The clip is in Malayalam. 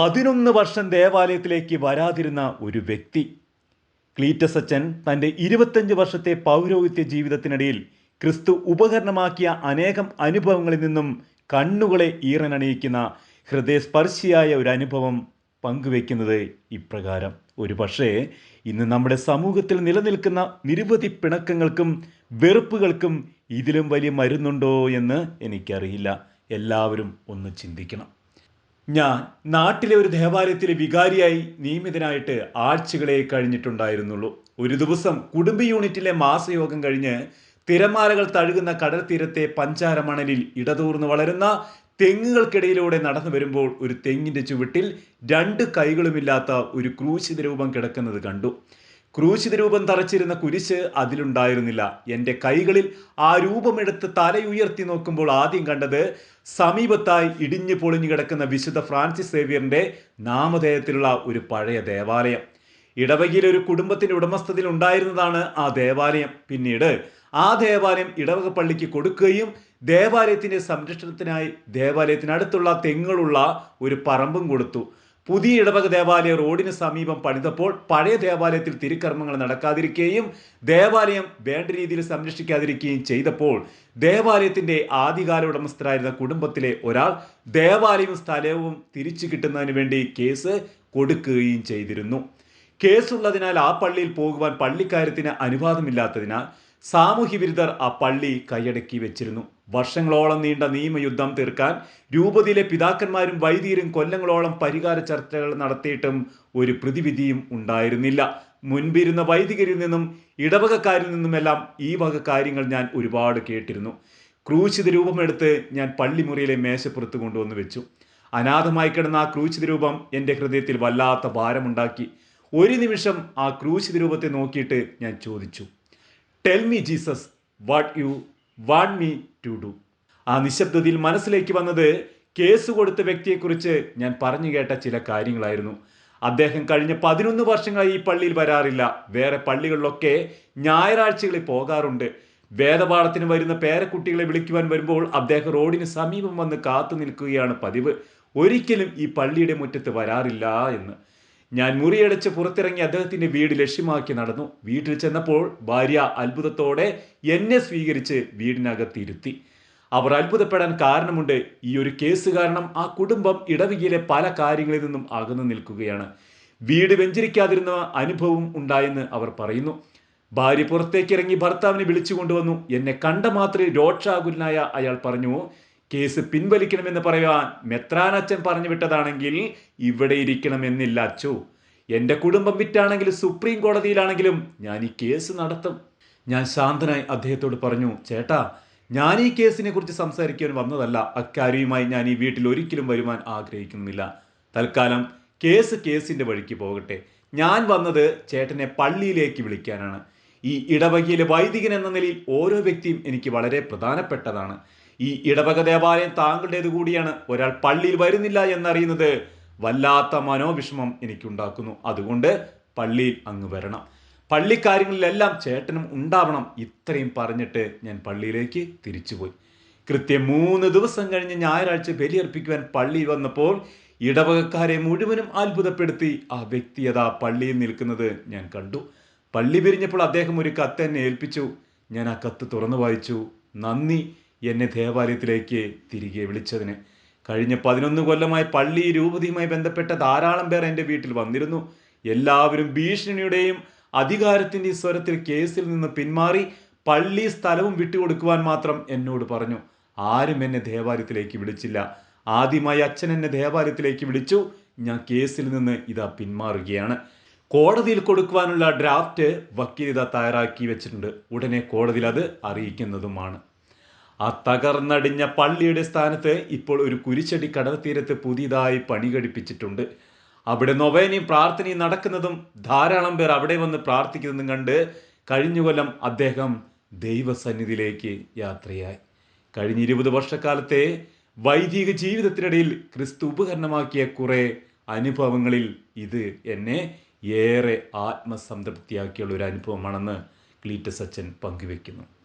പതിനൊന്ന് വർഷം ദേവാലയത്തിലേക്ക് വരാതിരുന്ന ഒരു വ്യക്തി. ക്ലീറ്റസ് അച്ചൻ തന്റെ ഇരുപത്തഞ്ച് വർഷത്തെ പൗരോഹിത്യ ജീവിതത്തിനിടയിൽ ക്രിസ്തു ഉപകരണമാക്കിയ അനേകം അനുഭവങ്ങളിൽ നിന്നും കണ്ണുകളെ ഈറനണിയിക്കുന്ന ഹൃദയസ്പർശിയായ ഒരു അനുഭവം പങ്കുവെക്കുന്നത് ഇപ്രകാരം. ഒരു പക്ഷേ ഇന്ന് നമ്മുടെ സമൂഹത്തിൽ നിലനിൽക്കുന്ന നിരവധി പിണക്കങ്ങൾക്കും വെറുപ്പുകൾക്കും ഇതിലും വലിയ മരുന്നുണ്ടോ എന്ന് എനിക്കറിയില്ല. എല്ലാവരും ഒന്ന് ചിന്തിക്കണം. ഞാൻ നാട്ടിലെ ഒരു ദേവാലയത്തിലെ വികാരിയായി നിയമിതനായിട്ട് ആഴ്ചകളെ കഴിഞ്ഞിട്ടുണ്ടായിരുന്നുള്ളൂ. ഒരു ദിവസം കുടുംബ യൂണിറ്റിലെ മാസയോഗം കഴിഞ്ഞ് തിരമാലകൾ തഴുകുന്ന കടൽ തീരത്തെ പഞ്ചാരമണലിൽ ഇടതൂർന്ന് വളരുന്ന തെങ്ങുകൾക്കിടയിലൂടെ നടന്നു വരുമ്പോൾ ഒരു തെങ്ങിന്റെ ചുവട്ടിൽ രണ്ട് കൈകളുമില്ലാത്ത ഒരു ക്രൂശിത രൂപം കിടക്കുന്നത് കണ്ടു. ക്രൂശിത രൂപം തറച്ചിരുന്ന കുരിശ് അതിലുണ്ടായിരുന്നില്ല. എന്റെ കൈകളിൽ ആ രൂപമെടുത്ത് തലയുയർത്തി നോക്കുമ്പോൾ ആദ്യം കണ്ടത് സമീപത്തായി ഇടിഞ്ഞു പൊളിഞ്ഞു കിടക്കുന്ന വിശുദ്ധ ഫ്രാൻസിസ് സേവ്യറിന്റെ നാമധേയത്തിലുള്ള ഒരു പഴയ ദേവാലയം. ഇടവകയിൽ ഒരു കുടുംബത്തിന്റെ ഉടമസ്ഥതയിൽ ഉണ്ടായിരുന്നതാണ് ആ ദേവാലയം. പിന്നീട് ആ ദേവാലയം ഇടവക പള്ളിക്ക് കൊടുക്കുകയും ദേവാലയത്തിന്റെ സംരക്ഷണത്തിനായി ദേവാലയത്തിനടുത്തുള്ള തെങ്ങുകളുള്ള ഒരു പറമ്പും കൊടുത്തു. പുതിയ ഇടവക ദേവാലയ റോഡിന് സമീപം പണിതപ്പോൾ പഴയ ദേവാലയത്തിൽ തിരുക്കർമ്മങ്ങൾ നടക്കാതിരിക്കുകയും ദേവാലയം വേണ്ട രീതിയിൽ സംരക്ഷിക്കാതിരിക്കുകയും ചെയ്തപ്പോൾ ദേവാലയത്തിന്റെ ആദ്യകാല ഉടമസ്ഥരായിരുന്ന കുടുംബത്തിലെ ഒരാൾ ദേവാലയവും സ്ഥലവും തിരിച്ചു കിട്ടുന്നതിന് വേണ്ടി കേസ് കൊടുക്കുകയും ചെയ്തിരുന്നു. കേസുള്ളതിനാൽ ആ പള്ളിയിൽ പോകുവാൻ പള്ളിക്കാര്യത്തിന് അനുവാദമില്ലാത്തതിനാൽ സാമൂഹ്യ വിരുദ്ധർ ആ പള്ളി കൈയടക്കി വെച്ചിരുന്നു. വർഷങ്ങളോളം നീണ്ട നിയമയുദ്ധം തീർക്കാൻ രൂപതയിലെ പിതാക്കന്മാരും വൈദികരും കൊല്ലങ്ങളോളം പരിഹാര ചർച്ചകൾ നടത്തിയിട്ടും ഒരു പ്രതിവിധിയും ഉണ്ടായിരുന്നില്ല. മുൻപിരുന്ന വൈദികരിൽ നിന്നും ഇടവകക്കാരിൽ നിന്നുമെല്ലാം ഈ വക കാര്യങ്ങൾ ഞാൻ ഒരുപാട് കേട്ടിരുന്നു. ക്രൂശിത രൂപമെടുത്ത് ഞാൻ പള്ളിമുറിയിലെ മേശപ്പുറത്ത് കൊണ്ടുവന്ന് വെച്ചു. അനാഥമായി കിടന്ന ആ ക്രൂശിത രൂപം എന്റെ ഹൃദയത്തിൽ വല്ലാത്ത ഭാരമുണ്ടാക്കി. ഒരു നിമിഷം ആ ക്രൂശിത രൂപത്തെ നോക്കിയിട്ട് ഞാൻ ചോദിച്ചു. Tell me Jesus what you want me to do ആ നിശബ്ദതയിൽ മനസ്സിലേക്ക് വന്നത് കേസ് കൊടുത്ത വ്യക്തിയെക്കുറിച്ച് ഞാൻ പറഞ്ഞു കേട്ട ചില കാര്യങ്ങളായിരുന്നു. അദ്ദേഹം കഴിഞ്ഞ പതിനൊന്ന് വർഷങ്ങളായി ഈ പള്ളിയിൽ വരാറില്ല. വേറെ പള്ളികളിലൊക്കെ ഞായറാഴ്ചകളിൽ പോകാറുണ്ട്. വേദപാഠത്തിന് വരുന്ന പേരക്കുട്ടികളെ വിളിക്കുവാൻ വരുമ്പോൾ അദ്ദേഹം റോഡിന് സമീപം വന്ന് കാത്തു നിൽക്കുകയാണ് പതിവ്. ഒരിക്കലും ഈ പള്ളിയുടെ മുറ്റത്ത് വരാറില്ല എന്ന്. ഞാൻ മുറിയടച്ച് പുറത്തിറങ്ങി അദ്ദേഹത്തിന്റെ വീട് ലക്ഷ്യമാക്കി നടന്നു. വീട്ടിൽ ചെന്നപ്പോൾ ഭാര്യ അത്ഭുതത്തോടെ എന്നെ സ്വീകരിച്ച് വീടിനകത്തിരുത്തി. അവർ അത്ഭുതപ്പെടാൻ കാരണമുണ്ട്. ഈ ഒരു കേസ് കാരണം ആ കുടുംബം ഇടവകയിലെ പല കാര്യങ്ങളിൽ നിന്നും അകന്നു നിൽക്കുകയാണ്. വീട് വെഞ്ചരിക്കാതിരുന്ന അനുഭവം ഉണ്ടായെന്ന് അവർ പറയുന്നു. ഭാര്യ പുറത്തേക്കിറങ്ങി ഭർത്താവിനെ വിളിച്ചു കൊണ്ടുവന്നു. എന്നെ കണ്ട മാത്രമേ രോക്ഷാകുലനായ അയാൾ പറഞ്ഞു കേസ് പിൻവലിക്കണമെന്ന് പറയുവാൻ മെത്രാനച്ഛൻ പറഞ്ഞു വിട്ടതാണെങ്കിൽ ഇവിടെ ഇരിക്കണമെന്നില്ല അച്ചു. എന്റെ കുടുംബം വിറ്റാണെങ്കിൽ സുപ്രീം കോടതിയിലാണെങ്കിലും ഞാൻ ഈ കേസ് നടത്തും. ഞാൻ ശാന്തനായി അദ്ദേഹത്തോട് പറഞ്ഞു ചേട്ടാ ഞാൻ ഈ കേസിനെ കുറിച്ച് സംസാരിക്കാൻ വന്നതല്ല. അക്കാര്യവുമായി ഞാൻ ഈ വീട്ടിൽ ഒരിക്കലും വരുവാൻ ആഗ്രഹിക്കുന്നില്ല. തൽക്കാലം കേസ് കേസിന്റെ വഴിക്ക് പോകട്ടെ. ഞാൻ വന്നത് ചേട്ടനെ പള്ളിയിലേക്ക് വിളിക്കാനാണ്. ഈ ഇടവകയിലെ വൈദികൻ എന്ന നിലയിൽ ഓരോ വ്യക്തിയും എനിക്ക് വളരെ പ്രധാനപ്പെട്ടതാണ്. ഈ ഇടവക ദേവാലയം താങ്കളുടേത് കൂടിയാണ്. ഒരാൾ പള്ളിയിൽ വരുന്നില്ല എന്നറിയുന്നത് വല്ലാത്ത മനോവിഷമം എനിക്കുണ്ടാക്കുന്നു. അതുകൊണ്ട് പള്ളിയിൽ അങ്ങ് വരണം. പള്ളിക്കാര്യങ്ങളിലെല്ലാം ചേട്ടനും ഉണ്ടാവണം ഇത്രയും പറഞ്ഞിട്ട് ഞാൻ പള്ളിയിലേക്ക് തിരിച്ചുപോയി. കൃത്യം മൂന്ന് ദിവസം കഴിഞ്ഞ് ഞായറാഴ്ച ബലിയർപ്പിക്കുവാൻ പള്ളിയിൽ വന്നപ്പോൾ ഇടവകക്കാരെ മുഴുവനും അത്ഭുതപ്പെടുത്തി ആ വ്യക്തിയത പള്ളിയിൽ നിൽക്കുന്നത് ഞാൻ കണ്ടു. പള്ളി പിരിഞ്ഞപ്പോൾ അദ്ദേഹം ഒരു കത്ത് എന്നെ ഏൽപ്പിച്ചു. ഞാൻ ആ കത്ത് തുറന്നു വായിച്ചു. നന്ദി. എന്നെ ദേവാലയത്തിലേക്ക് തിരികെ വിളിച്ചതിന്. കഴിഞ്ഞ പതിനൊന്ന് കൊല്ലമായി പള്ളി രൂപതയുമായി ബന്ധപ്പെട്ട ധാരാളം പേർ എന്റെ വീട്ടിൽ വന്നിരുന്നു. എല്ലാവരും ഭീഷണിയുടെയും അധികാരത്തിന്റെ സ്വരത്തിൽ കേസിൽ നിന്ന് പിന്മാറി പള്ളി സ്ഥലവും വിട്ടുകൊടുക്കുവാൻ മാത്രം എന്നോട് പറഞ്ഞു. ആരും എന്നെ ദേവാലയത്തിലേക്ക് വിളിച്ചില്ല. ആദ്യമായി അച്ഛൻ എന്നെ ദേവാലയത്തിലേക്ക് വിളിച്ചു. ഞാൻ കേസിൽ നിന്ന് ഇതാ പിന്മാറുകയാണ്. കോടതിയിൽ കൊടുക്കുവാനുള്ള ഡ്രാഫ്റ്റ് വക്കീൽ ഇതാ തയ്യാറാക്കി വെച്ചിട്ടുണ്ട്. ഉടനെ കോടതിയിൽ അത് അറിയിക്കുന്നതുമാണ്. ആ തകർന്നടിഞ്ഞ പള്ളിയുടെ സ്ഥാനത്ത് ഇപ്പോൾ ഒരു കുരിശടി കടൽ തീരത്ത് പുതിയതായി പണി കഴിപ്പിച്ചിട്ടുണ്ട് അവിടെ നൊവേനയും പ്രാർത്ഥനയും നടക്കുന്നതും ധാരാളം പേർ അവിടെ വന്ന് പ്രാർത്ഥിക്കുന്നതും കണ്ട് കഴിഞ്ഞ കൊല്ലം അദ്ദേഹം ദൈവസന്നിധിയിലേക്ക് യാത്രയായി. കഴിഞ്ഞ ഇരുപത് വർഷക്കാലത്തെ വൈദിക ജീവിതത്തിനിടയിൽ ക്രിസ്തു ഉപകരണമാക്കിയ കുറേ അനുഭവങ്ങളിൽ ഇത് എന്നെ ഏറെ ആത്മസംതൃപ്തിയാക്കിയുള്ള ഒരു അനുഭവമാണെന്ന് ക്ലീറ്റസ് സച്ചൻ പങ്കുവെക്കുന്നു